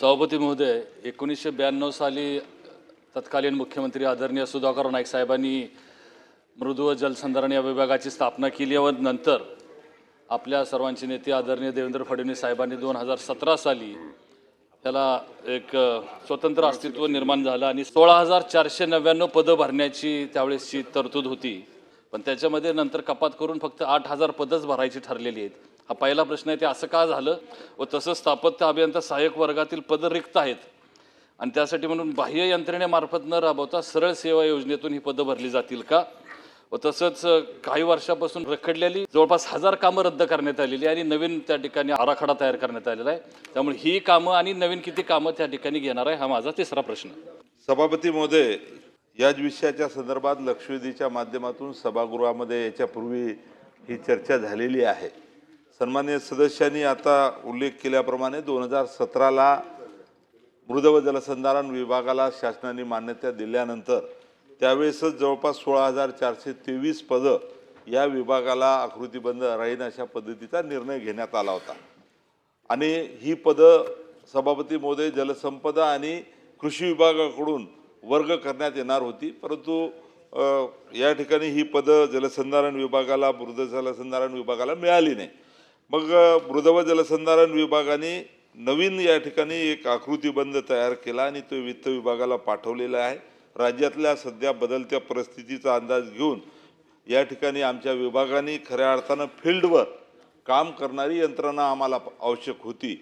सभापती महोदय एकोणीसशे ब्याण्णव साली तत्कालीन मुख्यमंत्री आदरणीय सुधाकर नाईक साहेबांनी मृदू व जलसंधारण या विभागाची स्थापना केली व नंतर आपल्या सर्वांचे नेते आदरणीय देवेंद्र फडणवीस साहेबांनी दोन हजार सतरा साली त्याला एक स्वतंत्र अस्तित्व निर्माण झालं आणि सोळा हजार चारशे नव्याण्णव पदं भरण्याची त्यावेळेसची तरतूद होती. पण त्याच्यामध्ये नंतर कपात करून फक्त आठ हजार पदच भरायची ठरलेली आहेत. हा पहिला प्रश्न आहे ते असं का झालं? व तसंच स्थापत्य अभियंता सहाय्यक वर्गातील पद रिक्त आहेत. आणि त्यासाठी म्हणून बाह्य यंत्रणेमार्फत न राबवता सरळ सेवा योजनेतून ही पदं भरली जातील का? व तसंच काही वर्षापासून रखडलेली जवळपास हजार कामं रद्द करण्यात आलेली आणि नवीन त्या ठिकाणी आराखडा तयार करण्यात आलेला आहे. त्यामुळे ही कामं आणि नवीन किती कामं त्या ठिकाणी घेणार आहे हा माझा तिसरा प्रश्न. सभापती महोदय याच विषयाच्या संदर्भात लक्षवेधीच्या माध्यमातून सभागृहामध्ये याच्यापूर्वी ही चर्चा झालेली आहे. सन्मान्य सदस्यांनी आता उल्लेख केल्याप्रमाणे दोन हजार सतराला मृद व जलसंधारण विभागाला शासनाने मान्यता दिल्यानंतर त्यावेळेसच जवळपास सोळा हजार चारशे तेवीस पदं या विभागाला आकृतीबंद राहीन अशा पद्धतीचा निर्णय घेण्यात आला होता. आणि ही पदं सभापती महोदय जलसंपदा आणि कृषी विभागाकडून वर्ग करण्यात येणार होती. परंतु या ठिकाणी ही पदं जलसंधारण विभागाला मृद जलसंधारण विभागाला मिळाली नाही. मग मृदव जलसंधारण विभागाने नवीन या ठिकाणी एक आकृतीबंध तयार केला आणि तो वित्त विभागाला पाठवलेला आहे. राज्यातल्या सध्या बदलत्या परिस्थितीचा अंदाज घेऊन या ठिकाणी आमच्या विभागाने खऱ्या अर्थानं फील्डवर काम करणारी यंत्रणा आम्हाला आवश्यक होती.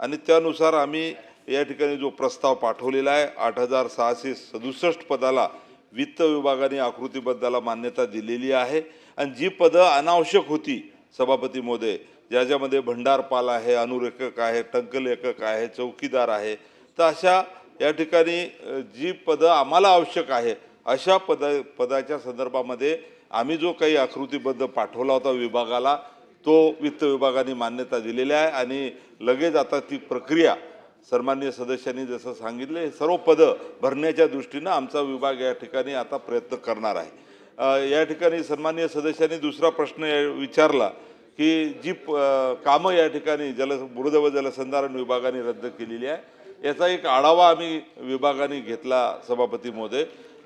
आणि त्यानुसार आम्ही या ठिकाणी जो प्रस्ताव पाठवलेला आहे आठ हजार सहाशे सदुसष्ट पदाला वित्त विभागाने आकृतीबद्धाला मान्यता दिलेली आहे. आणि जी पदं अनावश्यक होती सभापती महोदय ज्याच्यामध्ये भंडारपाल आहे अनुरेखक आहे टंकलेखक आहे चौकीदार आहे तर अशा या ठिकाणी जी पदं आम्हाला आवश्यक आहे अशा पद पदाच्या संदर्भामध्ये आम्ही जो काही आकृतीबद्ध पाठवला होता विभागाला तो वित्त विभागाने मान्यता दिलेली आहे आणि लगेच आता ती प्रक्रिया सन्मान्य सदस्यांनी जसं सांगितलं हे सर्व पदं भरण्याच्या दृष्टीनं आमचा विभाग या ठिकाणी आता प्रयत्न करणार आहे. या ठिकाणी सन्मान्य सदस्यांनी दुसरा प्रश्न विचारला की जी प कामं या ठिकाणी जल मृद व जलसंधारण विभागाने रद्द केलेली आहे याचा एक आढावा आम्ही विभागाने घेतला सभापती महोदय.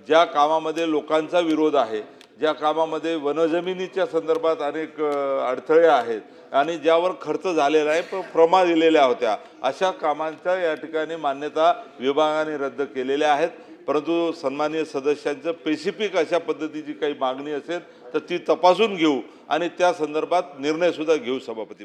ज्या कामामध्ये लोकांचा विरोध आहे ज्या कामामध्ये वनजमिनीच्या संदर्भात अनेक अडथळे आहेत आणि ज्यावर खर्च झालेला आहे पण प्रमा दिलेल्या होत्या अशा कामांच्या या ठिकाणी मान्यता विभागाने रद्द केलेल्या आहेत. परंतु सन्मान्य सदस्यांचं स्पेसिफिक अशा पद्धतीची काही मागणी असेल तर ती तपासून घेऊ आणि त्या संदर्भात निर्णयसुद्धा घेऊ सभापती